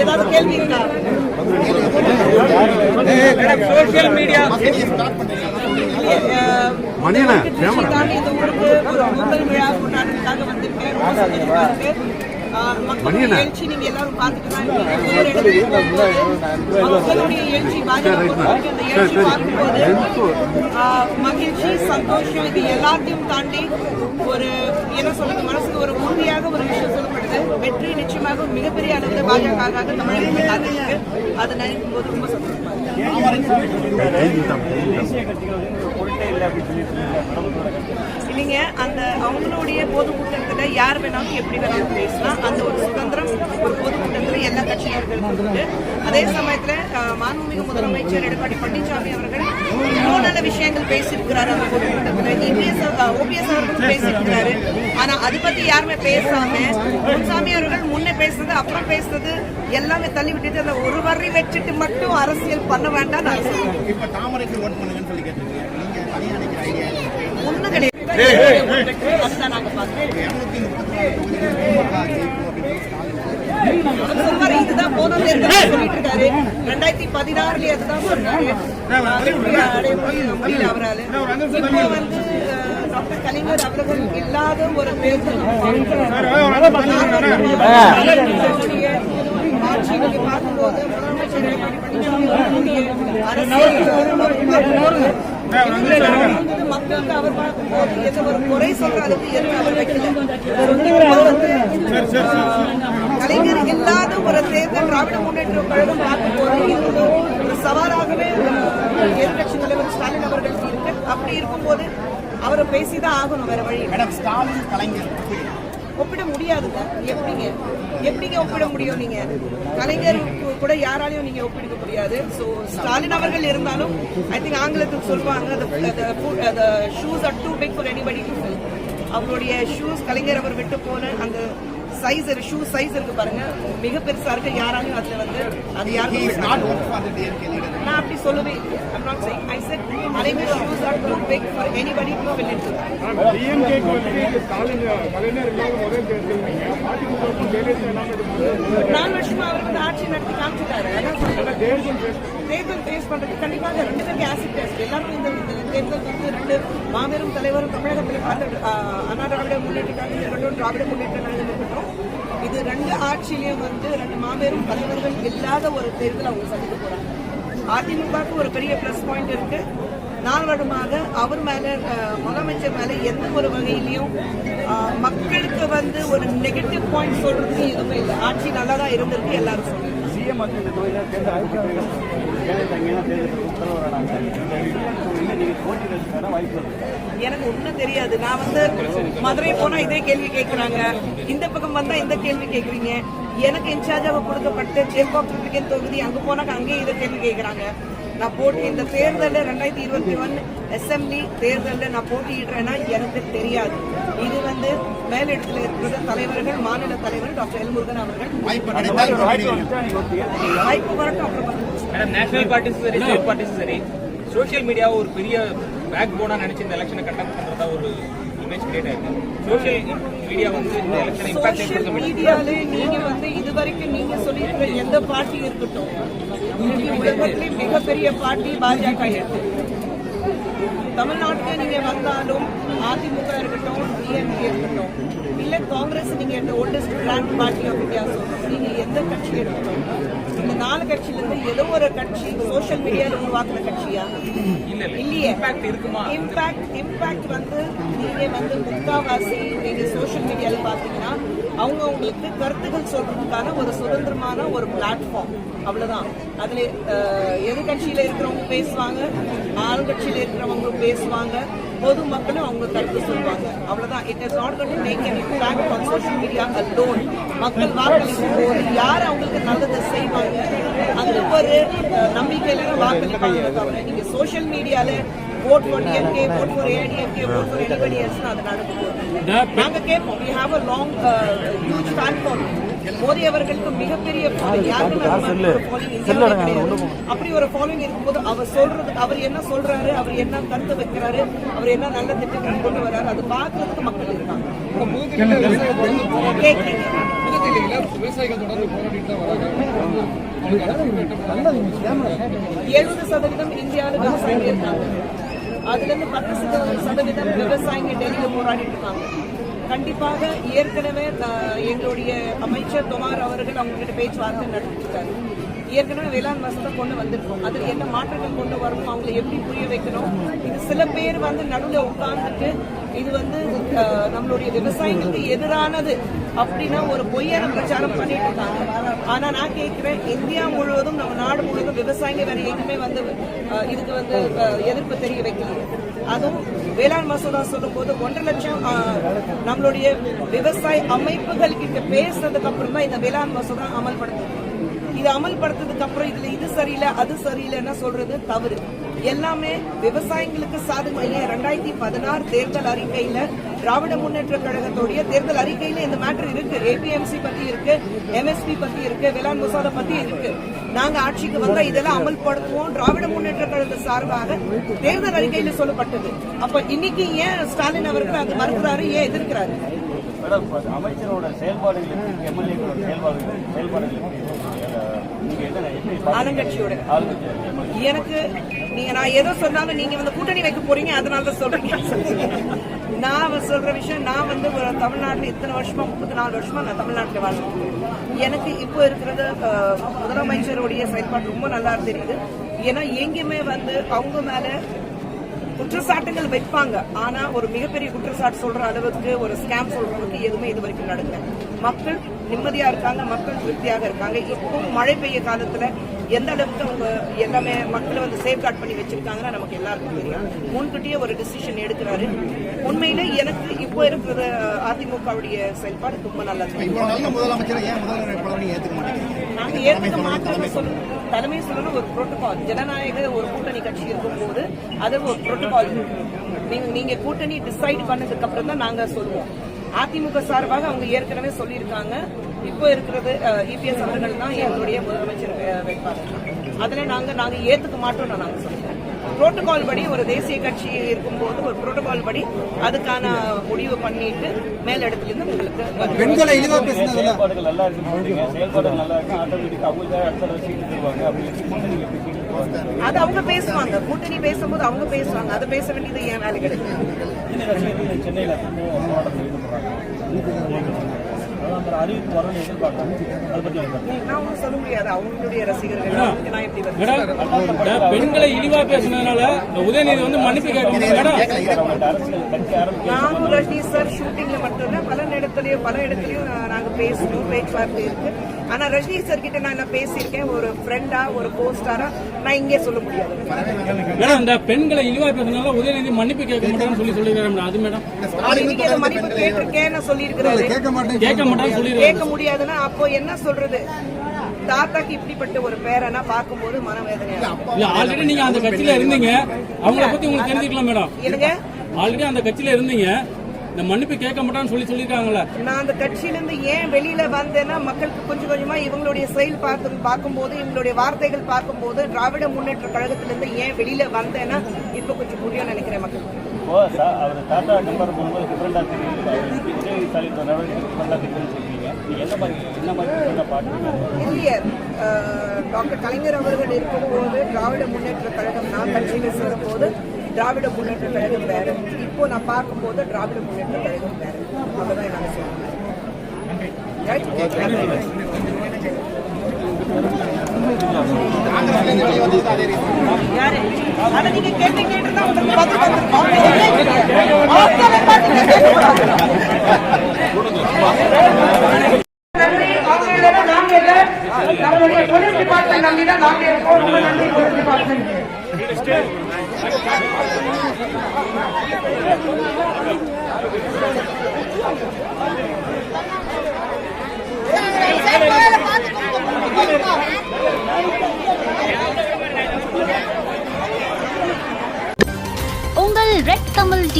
ஏதாவது கேள்வி இருக்கா சோசியல் மீடியா மணியன இந்த ஊருக்கு ஒரு பொங்கல் விழா கொண்டாடுறதுக்காக வந்திருக்கேன் மக்களுடைய எழுச்சி நீங்க எல்லாரும் மக்களுடைய எழுச்சி பொறுத்தவரைக்கும் அந்த எழுச்சி பார்க்கும்போது மகிழ்ச்சி சந்தோஷம் இது எல்லாத்தையும் தாண்டி ஒரு என்ன சொல்றது மனசுக்கு ஒரு உறுதியாக ஒரு விஷயம் சொல்லப்படுது வெற்றி நிச்சயமாக மிகப்பெரிய அளவில் பாஜக தமிழகத்தில் அதை நினைக்கும் போது ரொம்ப சந்தோஷமா இருக்கு. இல்லைங்க அந்த அவங்களுடைய பொதுக்கூட்டத்துல யார் வேணாலும் எப்படி வேணாலும் பேசலாம். அந்த ஒரு சுதந்திரம் ஒரு பொதுக்கூட்டத்துல எல்லா கட்சியினர்களுக்கும் உண்டு அதே சமயத்துல மாண்புமிகு முதலமைச்சர் எடப்பாடி பழனிசாமி அவர்கள் இன்னும் நல்ல விஷயங்கள் பேசியிருக்கிறாரு அந்த பொதுக்கூட்டத்துல. இபிஎஸ் ஓபிஎஸ் அவர்களும் பேசியிருக்கிறாரு. ஆனா அது பத்தி யாருமே பேசாம முன்சாமி அவர்கள் முன்ன பேசுனது அப்புறம் பேசுனது எல்லாமே தள்ளி விட்டுட்டு அந்த ஒரு வரி வச்சுட்டு மட்டும் அரசியல் பண்ண வேண்டாம் நான் இப்ப தாமரைக்கு ஓட் பண்ணுங்கன்னு சொல்லி கேட்டிருக்கீங்க. நீங்க கிடையாது இதுதான் தேர்தல் சொல்லிட்டு இருக்காரு ரெண்டாயிரத்தி பதினாறுலயே அதுதான் சொன்னாரு முடியல இப்போ வந்து டாக்டர் கலைஞர் அவர்கள் இல்லாத ஒரு தேர்தல் ஆட்சி பார்க்கும்போது முதலமைச்சர் அரசியல் மக்களுக்கு அவர் பார்க்கும்போது எந்த ஒரு குறை சொல்ற அளவுக்கு எதுவும் அவர் வைக்கல. வந்து, கலைஞர் இல்லாத ஒரு தேர்தல் திராவிட முன்னேற்ற கழகம் பார்க்கும்போது இது ஒரு ஒரு சவாலாகவே எதிர்கட்சி தலைவர் ஸ்டாலின் அவர்கள் இருக்கு அப்படி இருக்கும்போது அவரை பேசிதான் ஆகணும் வேற வழி மேடம் ஸ்டாலின் கலைஞர். ஒப்பிட முடியாதுங்க. எப்படிங்க? எப்படிங்க ஒப்பிட முடியும் நீங்க? கலைஞர் கூட யாராலையும் நீங்க ஒப்பிட முடியாது. ஸோ ஸ்டாலின் அவர்கள் இருந்தாலும் ஐ திங்க் ஆங்கிலத்தில் சொல்லுவாங்க shoes are too big for anybody to fill அவருடைய ஷூஸ் கலைஞர் அவர் விட்டு போன அந்த சைஸ் ஷூ சைஸ் இருக்கு பாருங்க. மிக பெருசா இருக்கு. யாராலையும் அதுல வந்து அது யாருக்கும் is not vote அப்படி சொல்லவே I'm not saying I said shoes are too big for anybody to fill in நாலு வருஷமா அவர் வந்து ஆட்சி நடத்தி காமிச்சிட்டாரு. தேர்தல் ஃபேஸ் பண்றது கண்டிப்பாக ரெண்டு பேருக்கு ஆசிட் டெஸ்ட் எல்லாரும் இந்த தேர்தல் வந்து ரெண்டு மாபெரும் தலைவரும் தமிழகத்தில் பார்த்து ஆஹ், அண்ணா திராவிட முன்னேற்ற கழகம் திராவிட முன்னேற்ற கழகம் இருக்கட்டும். இது ரெண்டு ஆட்சியிலையும் வந்து ரெண்டு மாபெரும் தலைவர்கள் இல்லாத ஒரு தேர்தல் அவங்க சந்திக்க போறாங்க. அதிமுகவுக்கு ஒரு பெரிய ப்ளஸ் பாயிண்ட் இருக்கு. நாள் வருடமாக அவர் மேல முதலமைச்சர் மேல எந்த ஒரு வகையிலையும் மக்களுக்கு வந்து ஒரு நெகட்டிவ் பாயிண்ட் சொல்றதுக்கு எதுவுமே இல்லை. ஆட்சி நல்லா தான் இருந்திருக்கு எல்லாரும் சொல்றாங்க சிஎம் வந்து இந்த எனக்கு ஒண்ணும் தெரியாது. நான் வந்து மதுரை போனா இதே கேள்வி கேட்கறாங்க இந்த பக்கம் வந்தா இந்த கேள்வி கேக்குறீங்க. எனக்கு இன்சார்ஜாக கொடுக்கப்பட்ட சேப்பாக் ரிப்பலிகன் தொகுதி அங்க போனாக்க அங்கேயே இதை கேள்வி கேட்கறாங்க நான் போட்டி இந்த தேர்தலில் ரெண்டாயிரத்தி இருபத்தி ஒன்று அசெம்பிளி தேர்தலில் நான் போட்டியிடுறேன்னா எனக்கு தெரியாது. இது வந்து மேலிடத்தில் இருக்கிற தலைவர்கள் மாநில தலைவர் டாக்டர் எல்முருகன் அவர்கள். வாய்ப்பு வரட்டும் அப்புறம் நேஷனல் பார்ட்டிஸும் சரி ஸ்டேட் பார்ட்டிஸும் சரி. சோஷியல் மீடியாவை ஒரு பெரிய பேக் போனா நினைச்சு இந்த எலெக்ஷனை கண்டக்ட் பண்றதா ஒரு இமேஜ் கிரியேட் ஆயிருக்கு. சோஷியல் மீடியா வந்து இந்த எலெக்ஷனை இம்பாக்ட் ஏற்படுத்த மீடியால நீங்க வந்து இதுவரைக்கும் நீங்க சொல்லியிருக்கிற எந்த பார்ட்டி இருக்கட்டும் உலகத்திலே மிகப்பெரிய பார்ட்டி பாஜக இருக்கு. தமிழ்நாட்டுக்கு நீங்க வந்தாலும் அதிமுக இருக்கட்டும் டிஎம்கே இருக்கட்டும் இல்ல காங்கிரஸ் நீங்க இந்த oldest grand party of India சொல்றோம் நீங்க எந்த கட்சி இருக்கட்டும் இந்த நாலு கட்சியில இருந்து ஏதோ ஒரு கட்சி சோஷியல் மீடியால உருவாக்குற கட்சியா? இல்ல இல்ல. இல்லையே. இம்பாக்ட் இருக்குமா? இம்பாக்ட் இம்பாக்ட் வந்து நீங்க வந்து முக்காவாசி நீங்க சோஷியல் மீடியால பாத்தீங்கன்னா அவங்க அவங்களுக்கு கருத்துக்கள் சொல்றதுக்கான ஒரு சுதந்திரமான ஒரு பிளாட்ஃபார்ம் அவ்வளவுதான். அதுல அஹ், எதிர்க்கட்சியில இருக்கிறவங்க பேசுவாங்க ஆளுங்கட்சியில இருக்கிறவங்க பேசுவாங்க. பொதுமக்களும் அவங்க கருத்து சொல்லுவாங்க அவ்வளவுதான். It is not to make an impact on social media alone. மக்கள் வாக்களிக்கும் போது யார் அவங்களுக்கு நல்லதை செய்வாங்க? அந்த ஒரு நம்பிக்கையில வாக்களிப்பாங்க. தவிர நீங்க சோஷியல் மீடியால vote for DMK, vote for AIDMK, vote for anybody else அது நடக்கும் போது நாங்க கேட்போம். Have a long uh, huge fan following. Modi அவர்களுக்கு மிகப்பெரிய. அப்படி ஒரு ஃபாலோயிங் இருக்கும்போது அவர் சொல்றது அவர் என்ன சொல்றாரு அவர் என்ன கருத்து வைக்கிறாரு அவர் என்ன நல்ல திட்டங்கள் கொண்டு வராரு அது பார்க்கறதுக்கு மக்கள் இருக்காங்க. விவசாயிகள் தொடர்ந்து போராடிட்டு தான் வராங்க. எழுபது சதவீதம் இந்தியாவில் விவசாயிங்க இருக்காங்க அதுல இருந்து பத்து சத- சதவீதம் விவசாயிங்க டெல்லியில போராடிட்டு இருக்காங்க. கண்டிப்பாக ஏற்கனவே எங்களுடைய அமைச்சர் தொமார் அவர்கள் அவங்ககிட்ட பேச்சுவார்த்தை நடத்திருக்காரு ஏற்கனவே வேளாண் வசதி கொண்டு வந்திருக்கோம். அதில் என்ன மாற்றங்கள் கொண்டு வரணும் அவங்களை எப்படி புரிய வைக்கணும்? இது சில பேர் வந்து நடுவில் உட்கார்ந்துட்டு இது வந்து நம்மளுடைய விவசாயிகளுக்கு எதிரானது அப்படின்னா ஒரு பொய்யான பிரச்சாரம் பண்ணிட்டு இருக்காங்க. ஆனா நான் கேட்கிறேன் இந்தியா முழுவதும் நம்ம நாடு விவசாயிங்க வேற எதுவுமே வந்து இதுக்கு வந்து எதிர்ப்பு தெரிய வைக்கல. அதுவும் வேளாண் மசோதா சொல்லும் போது ஒன்றரை லட்சம் நம்மளுடைய விவசாய அமைப்புகள் கிட்ட பேசுனதுக்கு அப்புறம் தான் இந்த வேளாண் மசோதா அமல்படுத்தும் இது அமல்படுத்ததுக்கு அப்புறம் இதுல இது சரியில்லை அது சரியில்லைன்னா சொல்றது தவறு. எல்லாமே விவசாயிகளுக்கு சாதகமா. ஏன் ரெண்டாயிரத்தி பதினாறு தேர்தல் அறிக்கையில திராவிட முன்னேற்ற கழகத்துடைய தேர்தல் அறிக்கையில இந்த மேட்டர் இருக்கு. ஏபிஎம்சி பத்தி இருக்கு எம்எஸ்பி பத்தி இருக்கு வேளாண் மசோதா பத்தி இருக்கு. நாங்க ஆட்சிக்கு வந்தா இதெல்லாம் அமல்படுத்துவோம். திராவிட முன்னேற்ற கழக சார்பாக தேர்தல் அறிக்கையில சொல்லப்பட்டது. அப்ப இன்னைக்கு ஏன் ஸ்டாலின் அவர்கள் அது மறுக்கிறாரு ஏன் எதிர்க்கிறாரு? அமைச்சரோட செயல்பாடுகள் எம்எல்ஏக்களோட? ஆளுங்கட்சியோட. எனக்கு நீங்க நான் ஏதோ சொன்னாலும் நீங்க வந்து கூட்டணி வைக்க போறீங்க அதனால தான் சொல்றீங்க. நான் சொல்ற விஷயம் நான் வந்து ஒரு தமிழ்நாட்டுல இத்தனை வருஷமா முப்பத்தி நாலு வருஷமா நான் தமிழ்நாட்டுல வாழ்றேன் எனக்கு இப்போ இருக்கிறது முதலமைச்சருடைய செயல்பாடு ரொம்ப நல்லா தெரியுது. ஏன்னா எங்கேயுமே வந்து அவங்க மேல குற்றச்சாட்டுகள் வைப்பாங்க. ஆனா ஒரு மிகப்பெரிய குற்றச்சாட்டு சொல்ற அளவுக்கு ஒரு ஸ்கேம் சொல்ற அளவுக்கு எதுவுமே இது வரைக்கும் நடக்கல. மக்கள் நிம்மதியா இருக்காங்க மக்கள் திருப்தியாக இருக்காங்க. இப்போ மழை பெய்ய காலத்துல எந்த அளவுக்கு அவங்க எல்லாமே மக்களை வந்து சேஃப்கார்ட் பண்ணி வச்சிருக்காங்கன்னா நமக்கு எல்லாருக்கும் தெரியும். முன்கூட்டியே ஒரு டிசிஷன் எடுக்கிறாரு. உண்மையிலே எனக்கு இப்போ இருக்கிற அதிமுகவுடைய செயல்பாடு ரொம்ப நல்லா இருக்கு இப்போ நல்ல முதலமைச்சரை ஏன் முதல்வர் வேட்பாளர் நீங்க ஏத்துக்க மாட்டோம்னு சொல்லணும் தலைமை சொல்லணும் ஒரு புரோட்டோகால் ஜனநாயக ஒரு கூட்டணி கட்சி இருக்கும்போது அது ஒரு புரோட்டோகால் நீங்க நீங்க கூட்டணி டிசைட் பண்ணதுக்கு அப்புறம் தான் நாங்க சொல்லுவோம். அதிமுக சார்பாக அவங்க ஏற்கனவே சொல்லியிருக்காங்க. இப்போ இருக்கிறது இபிஎஸ் அவர்கள் தான் எங்களுடைய முதலமைச்சர் வேட்பாளர். அதுல நாங்க நாங்க ஏத்துக்க மாட்டோம்னு நாங்க சொல்றோம் புரோட்டோகால் படி ஒரு தேசிய கட்சி இருக்கும்போது ஒரு புரோட்டோகால் படி அதுக்கான முடிவு பண்ணிட்டு மேலிடத்துல இருந்து உங்களுக்கு பெண்களை இழிவா பேசினதுல. செயல்பாடுகள் நல்லா சொல்றீங்க செயல்பாடுகள் நல்லா இருக்கு. ஆட்டோமேட்டிக் அவங்க அடுத்த சீட்டு தருவாங்க. அப்படி கூட்டணி எப்படி சீட்டு தருவாங்க? அது அவங்க பேசுவாங்க. கூட்டணி பேசும்போது அவங்க பேசுவாங்க. அதை பேச வேண்டியது ஏன் வேலை கிடையாது. சென்னையில் அந்த அறிவிப்பு அதை பற்றி எனக்கு நான் ஒன்றும் சொல்ல முடியாது. அவங்களுடைய ரசிகர்கள் நான் எப்படி வந்து மேடம் பெண்களை இழிவா பேசுனதுனால இந்த உதயநிதி வந்து மன்னிப்பு கேட்கணும். நானும் ரஜினி சார் ஷூட்டிங்ல மட்டும்தான் பல இடத்துலயும் பல இடத்துலயும் நான் நாங்க பேசணும் பேச்சுவார்த்தை இருக்கு. ஆனா ரஜினி சார் கிட்ட நான் என்ன பேசியிருக்கேன். ஒரு ஃப்ரெண்டா ஒரு போஸ்டாரா நான் இங்கே சொல்ல முடியாது. மேடம் இந்த பெண்களை இழிவா பேசுனதுனால உதயநிதி மன்னிப்பு கேட்க மாட்டான்னு சொல்லி சொல்லிருக்காரு மேடம். அது மேடம். அவர் இன்னைக்கு அந்த மதிப்பு கேட்டிருக்கேன்னு சொல்லியிருக்கிறாரு. கேட்க மாட்டேன் கேட்க சொல்லிருக்காரு கேட்க முடியாதுன்னா அப்போ என்ன சொல்றது? தாத்தாக்கு இப்படிப்பட்ட ஒரு பேரனா பார்க்கும்போது மனவேதனையா. இல்ல ஆல்ரெடி நீங்க அந்த கட்சியில இருந்தீங்க. அவங்கள பத்தி உங்களுக்கு தெரிஞ்சுக்கலாம் மேடம் எனக்கு ஆல்ரெடி அந்த கட்சியில இருந்தீங்க. இந்த மன்னிப்பு கேட்க மாட்டான்னு சொல்லி சொல்லிருக்காங்கல்ல நான் அந்த கட்சியில இருந்து ஏன் வெளியில வந்தேன்னா மக்களுக்கு கொஞ்சம் கொஞ்சமா இவங்களுடைய செயல் பார்த்து பார்க்கும்போது இவங்களுடைய வார்த்தைகள் பார்க்கும்போது திராவிட முன்னேற்ற கழகத்திலிருந்து ஏன் வெளியில வந்தேன்னா இப்ப கொஞ்சம் புரியும் நினைக்கிறேன் மக்களுக்கு இப்போ அவர் தாத்தா நம்பர் பண்ணும்போது டிஃப்ரெண்டாக தெரியுது. விஜய் ஸ்டாலின் நடவடிக்கை டிஃப்ரெண்டாக தெரியுதுன்னு என்ன மாதிரி என்ன மாதிரி டாக்டர் கலைஞர் அவர்கள் இருக்கும்போது திராவிட முன்னேற்ற கழகம் நான் கட்சியில சேரும்போது திராவிட முன்னேற்ற கழகம் வேறு. இப்போ நான் பார்க்கும்போது திராவிட முன்னேற்ற கழகம் வேறு. அவ்வளவுதான் என்னால சொல்ல யாரு? அதை நீங்க உங்களுக்கு பதில் வந்திருக்கும். ஆட்களை பார்த்து நீங்க கேட்கக்கூடாது. நன்றி, அவங்க இல்லைன்னா நாங்க இல்ல. நம்மளுடைய போலீஸ் டிபார்ட்மெண்ட் நம்பிதான் நாங்க இருக்கோம். ரொம்ப நன்றி போலீஸ் டிபார்ட்மெண்ட்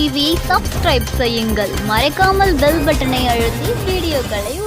டிவியை சப்ஸ்கிரைப் செய்யுங்கள். மறக்காமல் பெல் பட்டனை அழுத்தி வீடியோக்களை